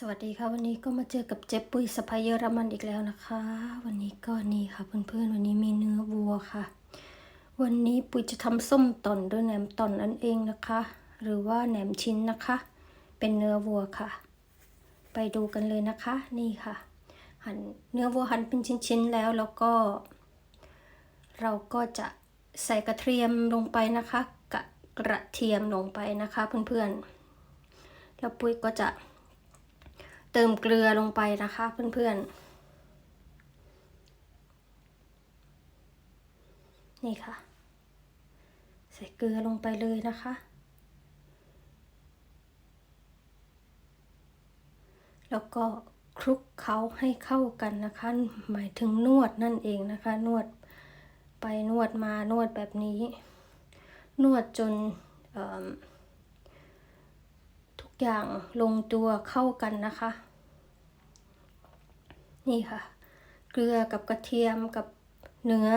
สวัสดีค่ะวันนี้ก็มาเจอกับเจ๊ปุยสไปเยอรมันอีกแล้วนะคะ วันนี้ก็นี่ค่ะเพื่อนๆวันนี้มีเนื้อวัวค่ะ วันนี้ปุยจะทำส้มต่อนด้วยแหนมต่อนนั่นเองนะคะ หรือว่าแหนมชิ้นนะคะ เป็นเนื้อวัวค่ะ ไปดูกันเลยนะคะนี่ค่ะ หั่นเนื้อวัวหั่นเป็นชิ้นๆแล้วแล้วก็ เราก็จะใส่กระเทียมลงไปนะคะ กระกระเทียมลงไปนะคะ เพื่อนๆแล้วปุยก็จะ เติมเกลือลงไปนะคะเพื่อนๆ นี่ค่ะ ใส่เกลือลงไปเลยนะคะ แล้วก็คลุกเคล้าให้เข้ากันนะคะ หมายถึงนวดนั่นเองนะคะ นวดไปนวดมานวดแบบนี้ นวดจนเอิ่มทุก อย่างลงตัวเข้ากันนะคะ นี่ค่ะ เกลือกับกระเทียมกับเนื้อ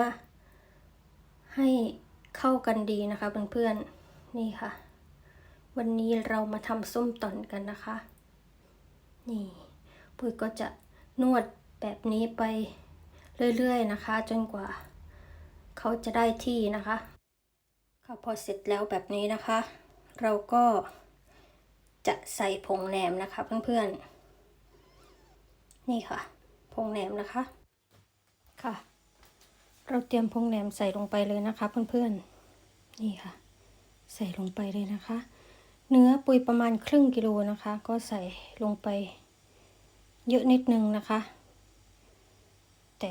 ให้เข้ากันดีนะคะเพื่อนๆนี่ค่ะ วันนี้เรามาทำส้มตอนกันนะคะ นี่ปุ้ยก็จะนวดแบบนี้ไปเรื่อยๆนะคะ จนกว่า เขาจะได้ที่นะคะค่ะพอเสร็จแล้วแบบนี้นะคะ เราก็ จะใส่ผงแหนมนะคะเพื่อนๆ นี่ค่ะ ผงแหนมนะคะค่ะ เราเตรียมผงแหนมใส่ลงไปเลยนะคะเพื่อนๆ นี่ค่ะ ใส่ลงไปเลยนะคะ เนื้อปุยประมาณครึ่งกิโลนะคะ ก็ใส่ลงไปเยอะนิดนึงนะคะ แต่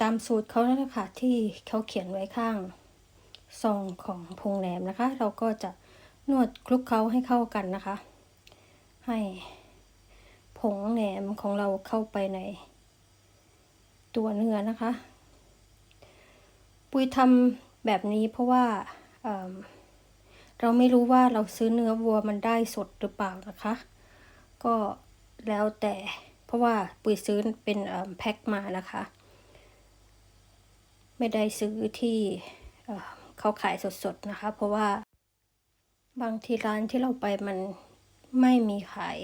ตามสูตรเขาแล้วนะคะที่เขาเขียนไว้ข้างซองของผงแหนมนะคะ เราก็จะนวดคลุกเคล้าให้เข้ากันนะคะ ให้ผงแหนมของเราเข้าไปใน ตัวเนื้อนะคะ ปุยทำแบบนี้เพราะว่าเเราไม่รู้ว่าเราซื้อเนื้อวัวมันได้สดหรือเปล่านะคะ ก็แล้วแต่เพราะว่าปุยซื้อเป็นแพ็คมานะคะ ไม่ได้ซื้อที่เเขาขายสดๆนะคะ เพราะว่าบางทีร้านที่เราไปมัน ไม่มีขาย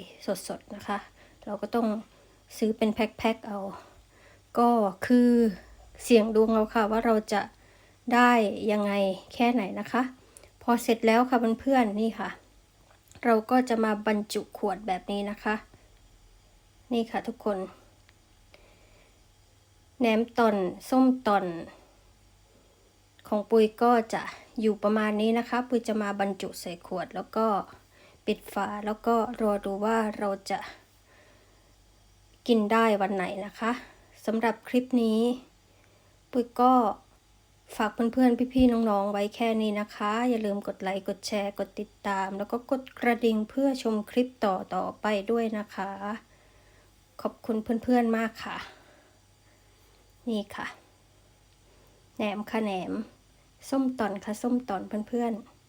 สดๆนะคะ เราก็ต้องซื้อเป็นแพ็คๆเอา ก็คือเสี่ยงดวงเราค่ะว่าเราจะได้ยังไงแค่ไหนนะคะ พอเสร็จแล้วค่ะเพื่อนๆนี่ค่ะ เราก็จะมาบรรจุขวดแบบนี้นะคะ นี่ค่ะทุกคนแหนมตอนส้มตอนของปุยก็จะอยู่ประมาณนี้นะคะ ปุยจะมาบรรจุใส่ขวดแล้วก็ ปิดฝาแล้วก็รอดูว่าเราจะกินได้วันไหนนะคะสำหรับคลิปนี้ ปุยก็ฝากเพื่อนๆ พี่ๆ น้องๆ ไว้แค่นี้นะคะ อย่าลืมกดไลค์ กดแชร์ กดติดตาม แล้วก็กดกระดิ่งเพื่อชมคลิปต่อๆ ไปด้วยนะคะ ขอบคุณเพื่อนๆ มากค่ะ นี่ค่ะ แหนมค่ะแหนม ส้มตอนค่ะ ส้มตอนเพื่อนๆ